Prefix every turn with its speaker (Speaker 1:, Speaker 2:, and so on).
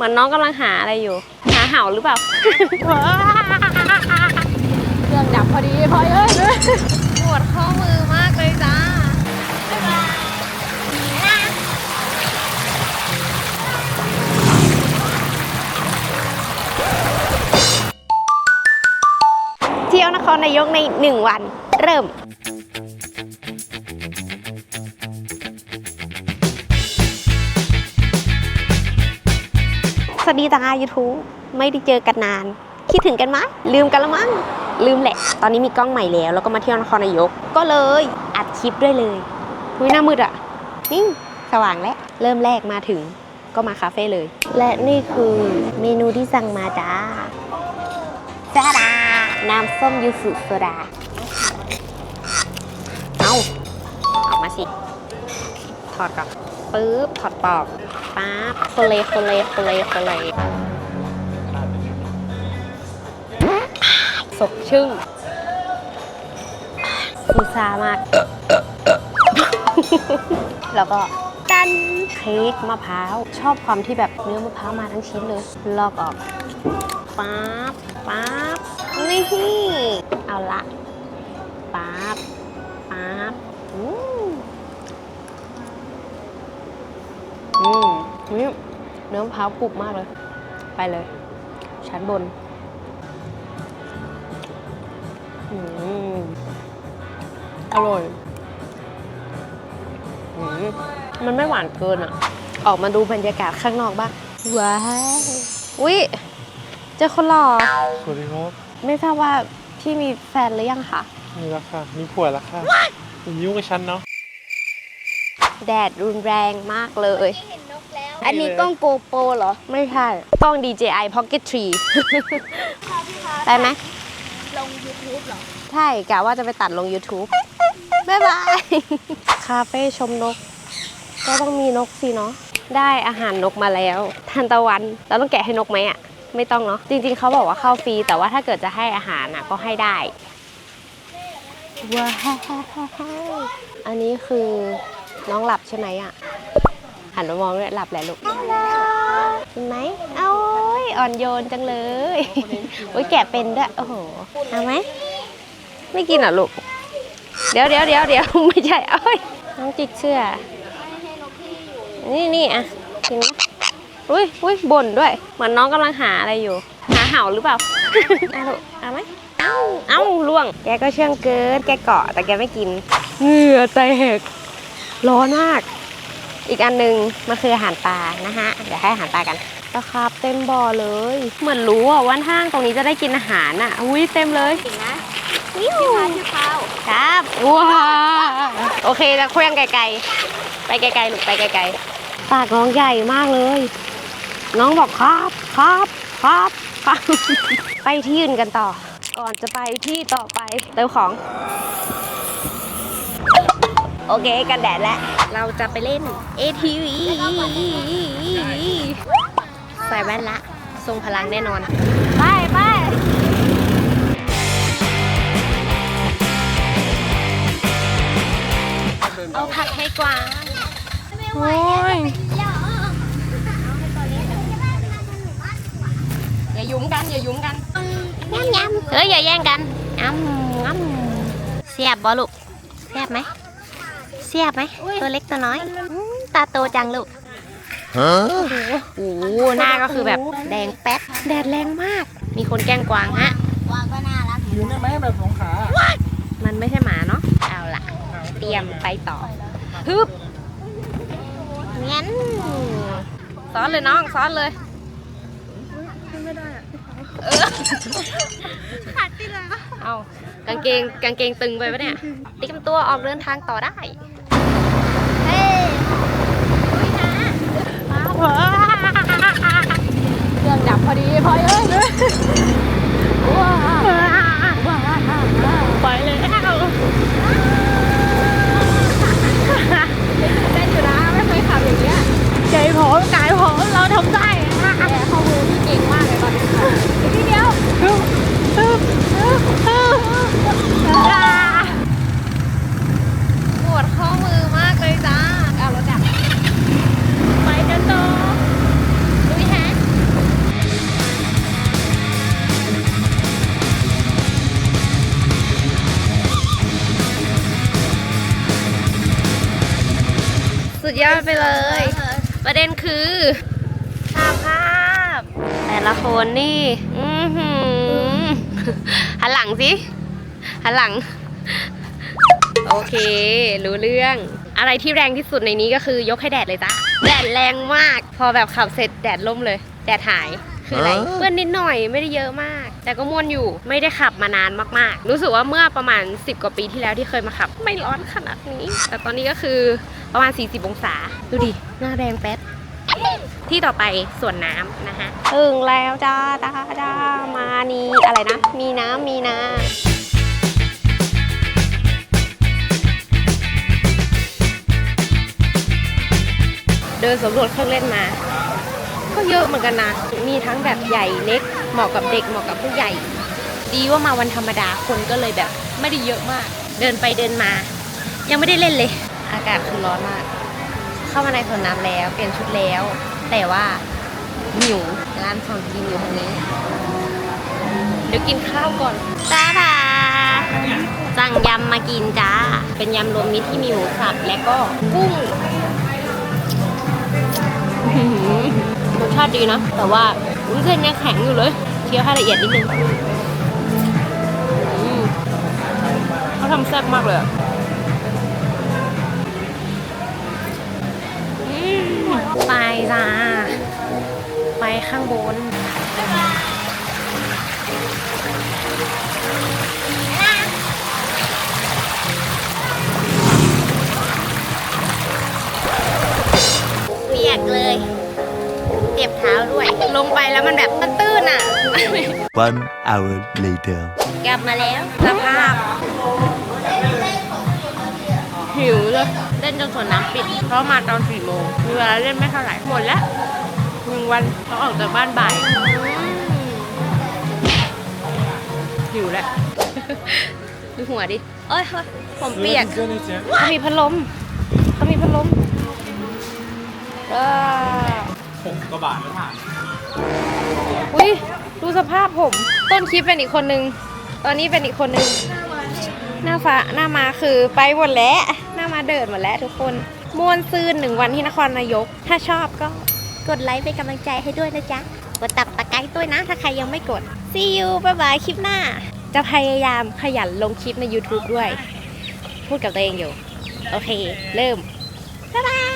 Speaker 1: เหมือนน้องกำลังหาอะไรอยู่ หาเห่าหรือเปล่า
Speaker 2: เครื่องดับพอดีพลอยเอ้ย
Speaker 1: ปวดข้อมือมากเลยจ้าเที่ยวนครนายกในหนึ่งวันเริ่ม วัสดีจ้า YouTube ไม่ได้เจอกันนาน คิดถึงกันมั้ยลืมกันละมั้ง ลืมแหละ ตอนนี้มีกล้องใหม่แล้ว แล้วก็มาเที่ยวนครนายก ก็เลยอัดคลิปด้วยเลยหุยหน้ามืดอะนิ่งสว่างแล้ว เริ่มแรกมาถึงก็มาคาเฟ่เลย และนี่คือเมนูที่สั่งมาจ้าจ้าดา น้ำส้มยูสุโซดา เอาออกมาสิ ถอดก่อน ปึ๊บ ถอดปอก ป๊าบโคเลโคเลโคเลโคเลสดชื่นซูซามาก แล้วก็ตันเค้กมะพร้าว ชอบความที่แบบเนื้อมะพร้าวมาทั้งชิ้นเลย ลอกออกป๊าบป๊าบนี่ เอาละป๊าบป๊าบอืมอื นี่เนื้อมะพร้าวกรุบมากเลย ไปเลย ชั้นบนอืมอร่อยอืมมันไม่หวานเกินอะ ออกมาดูบรรยากาศข้างนอกบ้าง ว้าวอุ๊ยเจอคนหล่อ
Speaker 3: สวัสดีครับ
Speaker 1: ไม่ทราบว่าพี่มีแฟนหรือยังคะ
Speaker 3: มีแล้วค่ะมีผัวแล้วค่ะอย่ายุ่งกับฉันเนาะ
Speaker 1: แดดรุนแรงมากเลย
Speaker 2: อันนี้กล้องโกโปรเหรอ
Speaker 1: ไม่ใช่ กล้อง DJI Pocket 3ได้ไหม
Speaker 2: ลง YouTube เหรอ
Speaker 1: ใช่กะว่าจะไปตัดลง YouTube บ๊ายบาย คาเฟ่ชมนก ก็ต้องมีนกสิเนาะ ได้อาหารนกมาแล้วทานตะวัน เราต้องแกะให้นกไหมอะ ไม่ต้องเนาะ จริงๆ เขาบอกว่าเข้าฟรี แต่ว่าถ้าเกิดจะให้อาหารอะก็ให้ได้ ว้าว อันนี้คือน้องหลับใช่ไหมอะ หันมามองด้วยหลับแหละลูกเห็นไหมเอ้ยอ่อนโยนจังเลยโอ้ยแกะเป็นด้วย โอ้โห เอาไหม ไม่กินเหรอลูก เดี๋ยวเดี๋ยวเดี๋ยวเดี๋ยวไม่ใช่เอ้ยน้องจิกเสื้อนี่นี่อะกินไหมอุ้ยอุ้ยบ่นด้วย เหมือนน้องกำลังหาอะไรอยู่ หาเห่าหรือเปล่าเอาลูกเอาไหมเอ้าเอ้าล่วง แกก็เชื่องเกิน แกเกาะแต่แกไม่กิน เหงื่อแตกร้อนมาก อีกอันหนึ่งมันคืออาหารปลานะฮะเดี๋ยวให้อาหารปลากันตะครับเต็มบ่อเลย เหมือนรู้อะว่าห้างตรงนี้จะได้กินอาหารอะ อุ้ยเต็มเลย
Speaker 2: จริงนะ
Speaker 1: วิว
Speaker 2: ชื่อข้าว
Speaker 1: ครับว้าโอเคจะเคลื่องไกลๆไปไกลๆลูกไปไกลๆปากน้องใหญ่มากเลย น้องบอกครับครับครับครับไปที่อื่นกันต่อ ก่อนจะไปที่ต่อไปเติมของ โอเคกันแดดแล้ว เราจะไปเล่น ATV ใส่แว่นละ ทรงพลังแน่นอน ไปไปเอาผักให้กวางโอ้ยอย่ายุ้มกัน อย่ายุ้มกันยำยำเฮ้ยอย่าแย่งกันอ้ำอ้ำเสียบบอลูกเสียบไหม เสียบไหมตัวเล็กตัวน้อยอืมตาโตจังลูกโอ้โหหน้าก็คือแบบแดงแป๊ดแดดแรงมาก มีคนแกล้งกวางฮะ
Speaker 2: วางก็น่ารัก
Speaker 3: ยืนได้ไหมแบบสองขา
Speaker 1: มันไม่ใช่หมาเนาะ เอาล่ะ เตรียมไปต่อ ฮึบงั้นซ้อนเลยน้องซ้อนเลยไม่ได้อะขาดที่แล้วเอากางเกงกางเกงตึงไปปะเนี่ยเตรียมตัวออกเดินทางต่อได้
Speaker 2: เฮ้ย เครื่องดับพอดีพลอยเอ้ย
Speaker 1: ย
Speaker 2: อ
Speaker 1: ดไปเลย ประเด็นคือสภาพ แต่ละคนนี่อือหือหันหลังสิหันหลัง โอเค รู้เรื่อง อะไรที่แรงที่สุดในนี้ก็คือยกให้แดดเลยจ้ะแดดแรงมาก พอแบบขับเสร็จแดดล่มเลย แดดหาย คืออะไรเพื่อนนิดหน่อยไม่ได้เยอะมาก แต่ก็ม่วนอยู่ไม่ได้ขับมานานมากๆ รู้สึกว่าเมื่อประมาณ 10 กว่าปีที่แล้วที่เคยมาขับ ไม่ร้อนขนาดนี้ แต่ตอนนี้ก็คือประมาณ 40 องศา ดูดิ หน้าแดงแป๊ดที่ต่อไปสวนน้ำนะฮะถึงแล้วจ้าจ้าจ้ามานีอะไรนะ มีน้ำมีนาเดินสำรวจเครื่องเล่นมา ก็เยอะเหมือนกันนะ มีทั้งแบบใหญ่เล็ก เหมาะกับเด็กเหมาะกับผู้ใหญ่ ดีว่ามาวันธรรมดาคนก็เลยแบบไม่ได้เยอะมาก เดินไปเดินมา ยังไม่ได้เล่นเลย อากาศคือร้อนมาก เข้ามาในสวนน้ำแล้วเปลี่ยนชุดแล้ว แต่ว่าหิวร้านของกินอยู่ตรงนี้ เดี๋ยวกินข้าวก่อนจ้าดาสั่งยำมากินจ้า เป็นยำรวมมิตรที่มีหมูสับและก็กุ้ง สชาติดีนะ แต่ว่าวุ้นเส้นยังแข็งอยู่เลยเคี้ยวให้ละเอียดนิดนึงเขาทำแซ่บมากเลยไปจ้าไปข้างบนเปียกเลย ลงไปแล้วมันแบบมันตื้นอะ
Speaker 4: One hour later.
Speaker 1: กลับมาแล้วสภาพ หิวเลยเล่นจนสวนน้ำปิด เพราะมาตอนสี่โมงมีเวลาเล่นไม่เท่าไหร่หมดแล้วหนึ่งวันต้องออกจากบ้านบ่ายอืมหิวแล้วดูหัวดิ เอ้ยเฮ้ย ผมเปียกเขามีพัดลมเขามีพัดลมเอ อ
Speaker 3: ผมกระบาดแล้วผ่าน
Speaker 1: อุ้ยดูสภาพผม ต้นคลิปเป็นอีกคนนึง ตอนนี้เป็นอีกคนนึง หน้าฟ้าหน้ามาคือไปหมดแล้ว หน้ามาเดินหมดแล้วทุกคนม่วนซื่นหนึ่งวันที่นครนายก ถ้าชอบก็กดไลค์เป็นกำลังใจให้ด้วยนะจ๊ะ กดตับตะไคร้ด้วยนะ ถ้าใครยังไม่กด see you บ๊ายบายคลิปหน้า จะพยายามขยันลงคลิปใน YouTube ด้วย พูดกับตัวเองอยู่ โอเค เริ่ม บ๊ายบาย